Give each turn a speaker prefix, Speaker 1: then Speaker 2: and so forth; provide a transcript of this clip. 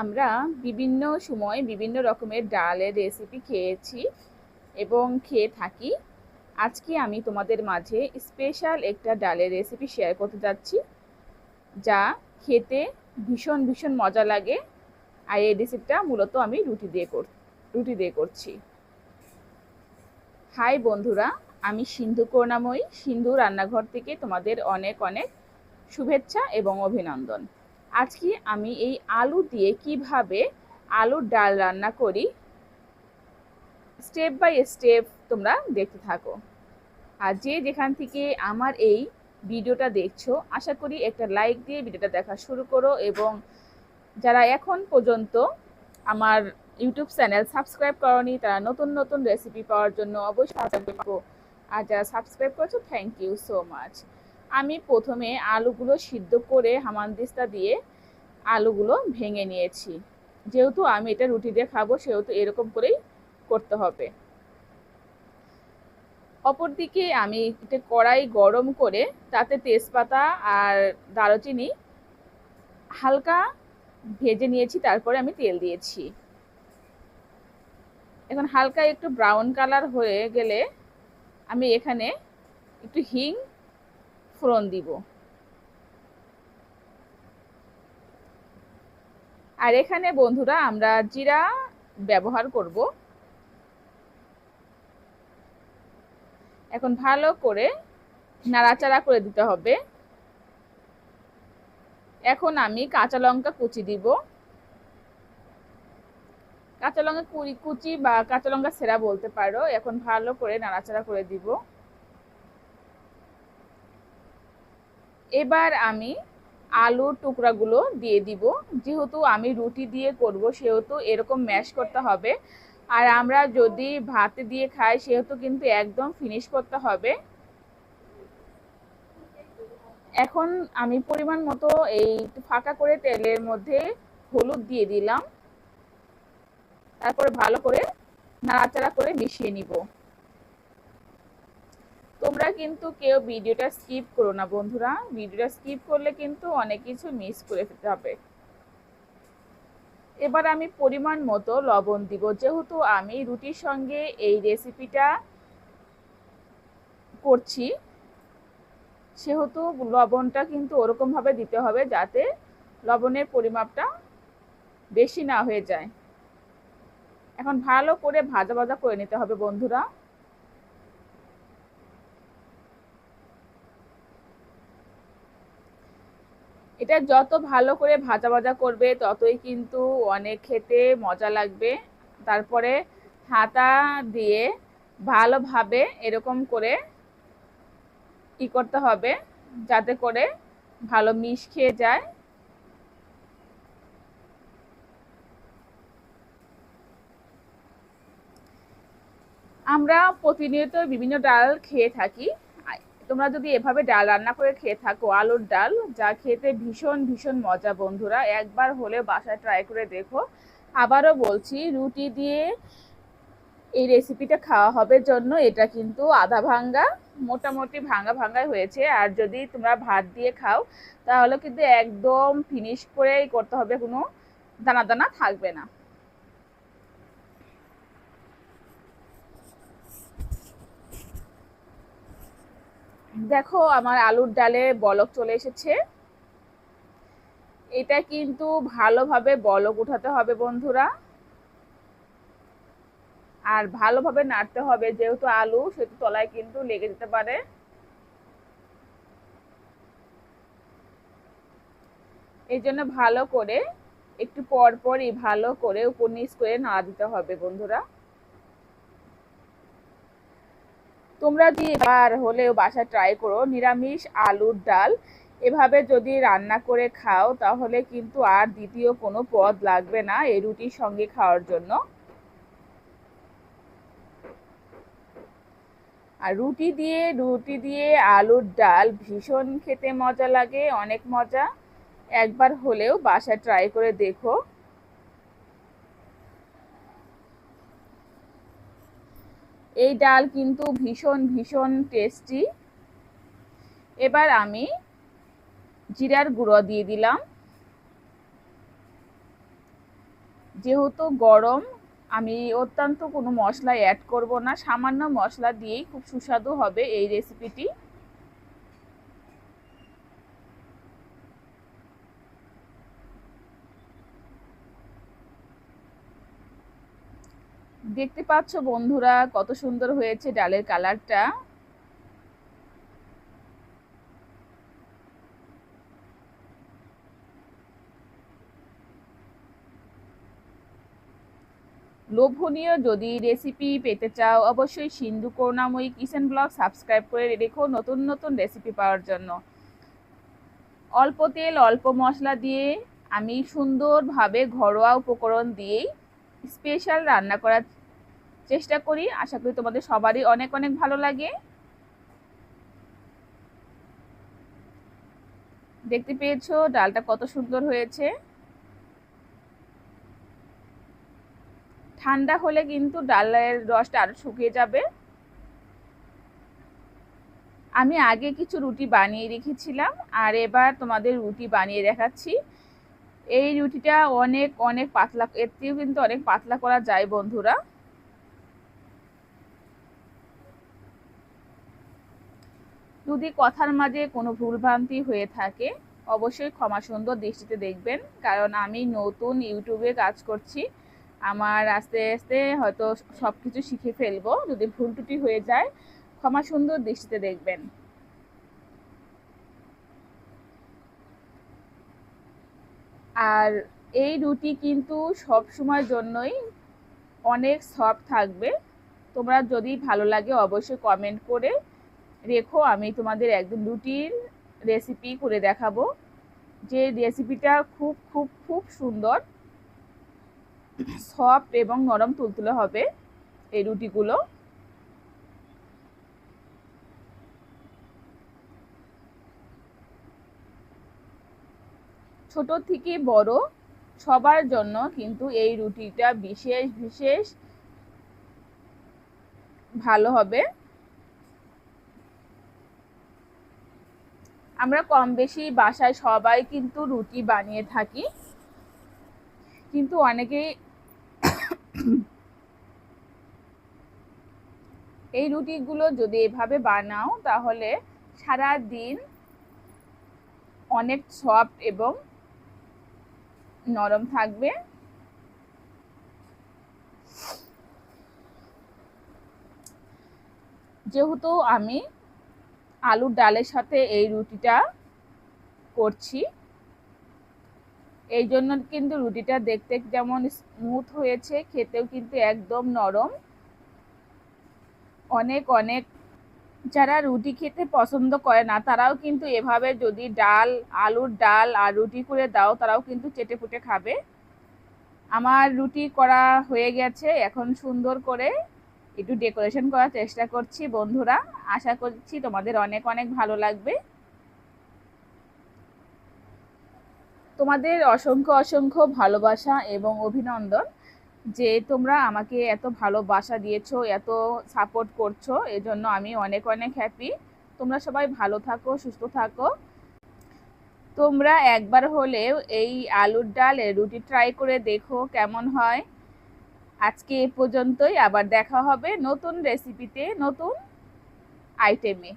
Speaker 1: আমরা বিভিন্ন সময় বিভিন্ন রকমের ডালের রেসিপি খেয়েছি এবং খেয়ে থাকি। আজকে আমি তোমাদের মাঝে স্পেশাল একটা ডালের রেসিপি শেয়ার করতে যাচ্ছি, যা খেতে ভীষণ ভীষণ মজা লাগে। আর এই রেসিপিটা মূলত আমি রুটি দিয়ে কর, রুটি দিয়ে করছি। হাই বন্ধুরা, আমি সিন্ধু করুণাময়ী সিন্ধু রান্নাঘর থেকে তোমাদের অনেক অনেক শুভেচ্ছা এবং অভিনন্দন। আজকে আমি এই আলু দিয়ে কীভাবে আলুর ডাল রান্না করি স্টেপ বাই স্টেপ তোমরা দেখতে থাকো। আর যে যেখান থেকে আমার এই ভিডিওটা দেখছ, আশা করি একটা লাইক দিয়ে ভিডিওটা দেখা শুরু করো এবং যারা এখন পর্যন্ত আমার ইউটিউব চ্যানেল সাবস্ক্রাইব করনি, তারা নতুন নতুন রেসিপি পাওয়ার জন্য অবশ্যই আর যারা সাবস্ক্রাইব করছ থ্যাংক ইউ সো মাচ আমি প্রথমে আলুগুলো সিদ্ধ করে হামানদিস্তা দিয়ে আলুগুলো ভেঙে নিয়েছি। যেহেতু আমি এটা রুটি দিয়ে খাব, সেহেতু এরকম করেই করতে হবে। অপরদিকে আমি একটা কড়াই গরম করে তাতে তেজপাতা আর দারুচিনি হালকা ভেজে নিয়েছি, তারপরে আমি তেল দিয়েছি। এখন হালকা একটু ব্রাউন কালার হয়ে গেলে আমি এখানে একটু হিং ফোড়ন দিব। আর এখানে বন্ধুরা আমরা জিরা ব্যবহার করব। এখন ভালো করে নাড়াচাড়া করে দিতে হবে। এখন আমি কাঁচা লঙ্কা কুচি দিব। কাঁচা লঙ্কা কুচি বা কাঁচা লঙ্কা সেরা বলতে পারো। এখন ভালো করে নাড়াচাড়া করে দিব। এবার আমি আলুর টুকরাগুলো দিয়ে দিব। যেহেতু আমি রুটি দিয়ে করব, সেহেতু এরকম ম্যাশ করতে হবে। আর আমরা যদি ভাত দিয়ে খাই, সেহেতু কিন্তু একদম ফিনিশ করতে হবে। এখন আমি পরিমাণ মতো এই ফাঁকা করে তেলের মধ্যে হলুদ দিয়ে দিলাম। তারপরে ভালো করে নাড়াচাড়া করে মিশিয়ে নিব। তোমরা কিন্তু কেউ ভিডিওটা স্কিপ করো না বন্ধুরা। ভিডিওটা স্কিপ করলে কিন্তু অনেক কিছু মিস করে হবে এবার আমি পরিমাণ মতো লবণ দিব। যেহেতু আমি রুটির সঙ্গে এই রেসিপিটা করছি, সেহেতু লবণটা কিন্তু ওরকমভাবে দিতে হবে যাতে লবণের পরিমাপটা বেশি না হয়ে যায়। এখন ভালো করে ভাজা ভাজা করে নিতে হবে বন্ধুরা। এটা যত ভালো করে ভাজা ভাজা করবে, ততই কিন্তু অনেক খেতে মজা লাগবে। তারপরে হাতা দিয়ে ভালোভাবে এরকম করে ই করতে হবে, যাতে করে ভালো মিশ খেয়ে যায়। আমরা প্রতিনিয়ত বিভিন্ন ডাল খেয়ে থাকি। তোমরা যদি এভাবে ডাল রান্না করে খেয়ে থাকো, আলুর ডাল, যা খেতে ভীষণ ভীষণ মজা বন্ধুরা, একবার হলে বাসায় ট্রাই করে দেখো। আবারও বলছি, রুটি দিয়ে এই রেসিপিটা খাওয়া হবে জন্য, এটা কিন্তু আধা ভাঙ্গা, মোটামুটি ভাঙ্গা ভাঙ্গাই হয়েছে। আর যদি তোমরা ভাত দিয়ে খাও, তাহলে কিন্তু একদম ফিনিশ করেই করতে হবে, কোনো দানা দানা থাকবে না। দেখো, আমার আলুর ডালে বলক চলে এসেছে। এটা কিন্তু ভালোভাবে বলক উঠাতে হবে বন্ধুরা। আর ভালোভাবে নাড়তে হবে, যেহেতু আলু, সেহেতু তলায় কিন্তু লেগে যেতে পারে। এই জন্য ভালো করে, একটু পর পরই ভালো করে উপর নিচ করে নাড়া দিতে হবে বন্ধুরা। তোমরা যদি এবার হলেও বাসা ট্রাই করো, নিরামিষ আলুর ডাল, এভাবে যদি রান্না করে খাও, তাহলে কিন্তু আর দ্বিতীয় কোনো পদ লাগবে না এই রুটির সঙ্গে খাওয়ার জন্য। আর রুটি দিয়ে রুটি দিয়ে আলুর ডাল ভীষণ খেতে মজা লাগে, অনেক মজা। একবার হলেও বাসা ট্রাই করে দেখো। এই ডাল কিন্তু ভীষণ ভীষণ টেস্টি এবার আমি জিরার গুঁড়ো দিয়ে দিলাম। যেহেতু গরম, আমি অত্যন্ত কোনো মশলা অ্যাড করব না। সামান্য মশলা দিয়েই খুব সুস্বাদু হবে এই রেসিপিটি দেখতে পাচ্ছ বন্ধুরা, কত সুন্দর হয়েছে ডালের কালারটা। লোভনীয় যদি রেসিপি পেতে চাও, অবশ্যই Sindhu Karunamoyee kitchen blog subscribe করে রেখো নতুন নতুন রেসিপি পাওয়ার জন্য। অল্প তেল, অল্প মশলা দিয়ে আমি সুন্দরভাবে ঘরোয়া উপকরণ দিয়েই স্পেশাল রান্না করার চেষ্টা করি। আশা করি তোমাদের সবারই অনেক অনেক ভালো লাগে। দেখতে পেয়েছ ডালটা কত সুন্দর হয়েছে। ঠান্ডা হলে কিন্তু ডালের রসটা আরও শুকিয়ে যাবে। আমি আগে কিছু রুটি বানিয়ে রেখেছিলাম, আর এবার তোমাদের রুটি বানিয়ে দেখাচ্ছি। এই রুটিটা অনেক অনেক পাতলা, এর থেকেও কিন্তু অনেক পাতলা করা যায় বন্ধুরা। যদি কথার মাঝে কোনো ভুলভ্রান্তি হয়ে থাকে, অবশ্যই ক্ষমা সুন্দর দৃষ্টিতে দেখবেন, কারণ আমি নতুন ইউটিউবে কাজ করছি। আমার আস্তে আস্তে হয়তো সব কিছু শিখে ফেলব, যদি ভুল টুটি হয়ে যায়, ক্ষমা সুন্দর দৃষ্টিতে দেখবেন। আর এই রুটি কিন্তু সব সময়ের জন্যই অনেক সফট থাকবে। তোমরা যদি ভালো লাগে অবশ্যই কমেন্ট করে রেখো, আমি তোমাদের একদম রুটির রেসিপি করে দেখাবো। যে রেসিপিটা খুব খুব খুব সুন্দর সফট এবং নরম তুলতুলে হবে এই রুটিগুলো। ছোট থেকে বড় সবার জন্য কিন্তু এই রুটিটা বিশেষ বিশেষ ভালো হবে। আমরা কম বেশি বাসায় সবাই কিন্তু রুটি বানিয়ে থাকি। কিন্তু অনেকেই এই রুটিগুলো যদি এভাবে বানাও তাহলে সারা দিন অনেক সফট এবং নরম থাকবে। যেহেতু আমি আলুর ডালের সাথে এই রুটিটা করছি, এই জন্য কিন্তু রুটিটা দেখতে যেমন স্মুথ হয়েছে, খেতেও কিন্তু একদম নরম। অনেক অনেক যারা রুটি খেতে পছন্দ করে না, তারাও কিন্তু এভাবে যদি ডাল, আলুর ডাল আর রুটি করে দাও, তারাও কিন্তু চেটে ফুটে খাবে। আমার রুটি করা হয়ে গেছে, এখন সুন্দর করে একটু ডেকোরেশন করার চেষ্টা করছি বন্ধুরা। আশা করছি তোমাদের অনেক অনেক ভালো লাগবে। তোমাদের অসংখ্য অসংখ্য ভালোবাসা এবং অভিনন্দন। যে তোমরা আমাকে এত ভালোবাসা দিয়েছ, এত সাপোর্ট করছ, এজন্য আমি অনেক অনেক হ্যাপি তোমরা সবাই ভালো থাকো, সুস্থ থাকো। তোমরা একবার হলেও এই আলুর ডাল রুটি ট্রাই করে দেখো কেমন হয়। আজকে এ পর্যন্তই, আবার দেখা হবে নতুন রেসিপিতে নতুন আইটেমে